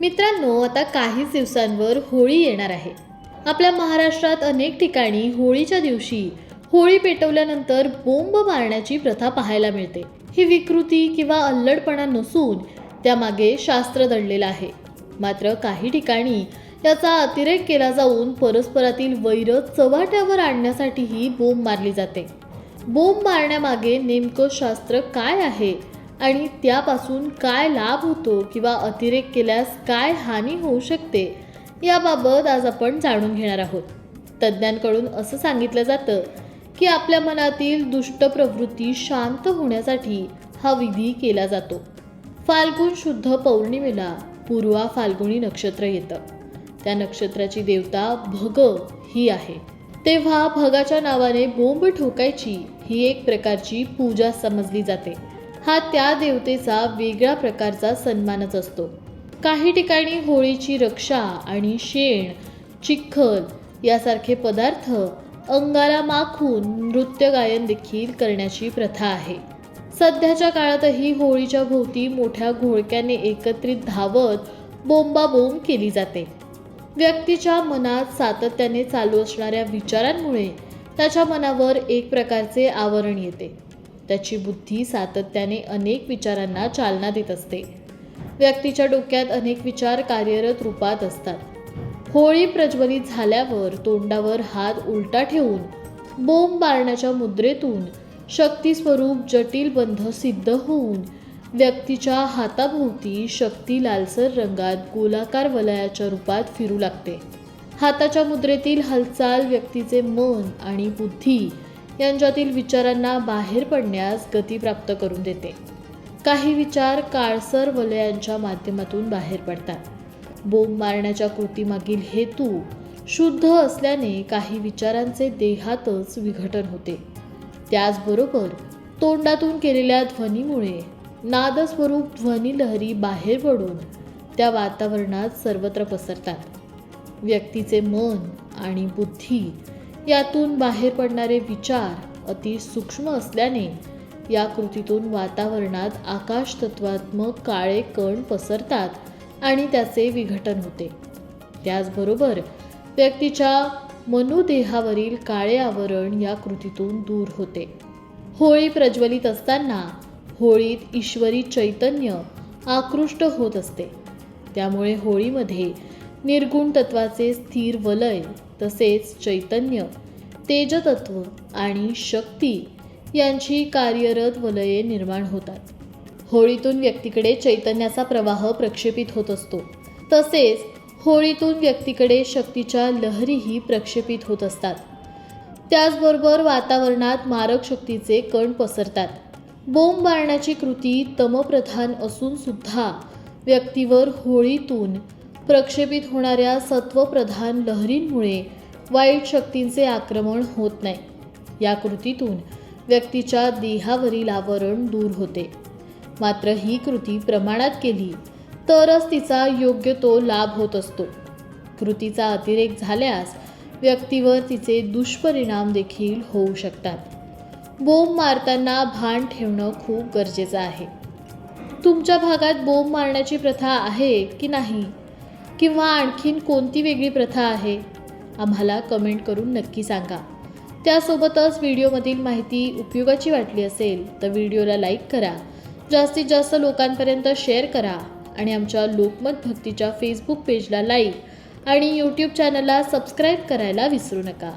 मित्रांनो आता काहीच दिवसांवर होळी येणार आहे. आपल्या महाराष्ट्रात अनेक ठिकाणी होळीच्या दिवशी होळी पेटवल्यानंतर बोंब मारण्याची प्रथा पाहायला मिळते. ही विकृती किंवा अल्लडपणा नसून त्यामागे शास्त्र दडलेलं आहे. मात्र काही ठिकाणी याचा अतिरेक केला जाऊन परस्परातील वैर चव्हाट्यावर आणण्यासाठीही बोंब मारली जाते. बोंब मारण्यामागे नेमकं शास्त्र काय आहे? आणि त्यापासून काय लाभ होतो किंवा अतिरेक केल्यास काय हानी होऊ शकते याबाबत आज आपण जाणून घेणार आहोत. तज्ज्ञांकडून असं सांगितलं जातं की आपल्या मनातील दुष्ट प्रवृत्ती शांत होण्यासाठी हा विधी केला जातो. फाल्गुन शुद्ध पौर्णिमेला पूर्वा फाल्गुणी नक्षत्र येतं. त्या नक्षत्राची देवता भग ही आहे. तेव्हा भगाच्या नावाने बोंब ठोकायची ही एक प्रकारची पूजा समजली जाते. हा त्या देवतेचा वेगळ्या प्रकारचा सन्मानच असतो. काही ठिकाणी होळीची रक्षा आणि शेण चिखल यासारखे पदार्थ अंगाला माखून नृत्य गायन देखील करण्याची प्रथा आहे. सध्याच्या काळातही होळीच्या भोवती मोठ्या घोळक्याने एकत्रित धावत बोंबाबोंब केली जाते. व्यक्तीच्या मनात सातत्याने चालू असणाऱ्या विचारांमुळे त्याच्या मनावर एक प्रकारचे आवरण येते. त्याची बुद्धी सातत्याने अनेक विचारांना चालना देत असते. व्यक्तीच्या डोक्यात अनेक विचार कार्यरत रूपात असतात. होळी प्रज्वलित झाल्यावर तोंडावर हात उलटा ठेवून बोंब मारण्याच्या मुद्रेतून शक्तीस्वरूप जटिल बंध सिद्ध होऊन व्यक्तीच्या हाताभोवती शक्ती लालसर रंगात गोलाकार वलयाच्या रूपात फिरू लागते. हाताच्या मुद्रेतील हालचाल व्यक्तीचे मन आणि बुद्धी यांच्यातील विचारांना बाहेर पडण्यास गती प्राप्त करून देते. काही विचार काळसर वलयांच्या माध्यमातून बाहेर पडतात. बोंब मारण्याच्या कृतीमागील हेतू शुद्ध असल्याने काही विचारांचे देहातच विघटन होते. त्याचबरोबर तोंडातून केलेल्या ध्वनीमुळे नादस्वरूप ध्वनी लहरी बाहेर पडून त्या वातावरणात सर्वत्र पसरतात. व्यक्तीचे मन आणि बुद्धी यातून बाहेर पडणारे विचार अति सूक्ष्म असल्याने या कृतीतून वातावरणात आकाश तत्वात्मक काळे कण पसरतात आणि त्याचे विघटन होते. त्याचबरोबर व्यक्तीच्या मनुदेहावरील काळे आवरण या कृतीतून दूर होते. होळी प्रज्वलित असताना होळीत ईश्वरी चैतन्य आकृष्ट होत असते. त्यामुळे होळीमध्ये निर्गुण तत्वाचे स्थिर वलय तसेच चैतन्य तेजतत्व आणि शक्ती यांची कार्यरत वलये निर्माण होतात. होळीतून व्यक्तीकडे चैतन्याचा प्रवाह प्रक्षेपित होत असतो. तसेच होळीतून व्यक्तीकडे शक्तीच्या लहरीही प्रक्षेपित होत असतात. त्याचबरोबर वातावरणात मारक शक्तीचे कण पसरतात. बोंब मारण्याची कृती तमप्रधान असून सुद्धा व्यक्तीवर होळीतून प्रक्षेपित होणाऱ्या सत्वप्रधान लहरींमुळे वाईट शक्तींचे आक्रमण होत नाही. या कृतीतून व्यक्तीच्या देहावरील आवरण दूर होते. मात्र ही कृती प्रमाणात केली तरच तिचा योग्य तो लाभ होत असतो. कृतीचा अतिरेक झाल्यास व्यक्तीवर तिचे दुष्परिणाम देखील होऊ शकतात. बोंब मारताना भान ठेवणं खूप गरजेचं आहे. तुमच्या भागात बोंब मारण्याची प्रथा आहे की नाही? किंवा आणखीन कोणती वेगळी प्रथा आहे? आम्हाला कमेंट करून नक्की सांगा. त्यासोबतच व्हिडिओमधील माहिती उपयोगाची वाटली असेल तर व्हिडिओला लाईक करा. जास्तीत जास्त लोकांपर्यंत शेअर करा आणि आमच्या लोकमत भक्तीच्या फेसबुक पेजला लाईक आणि यूट्यूब चॅनलला सबस्क्राईब करायला विसरू नका.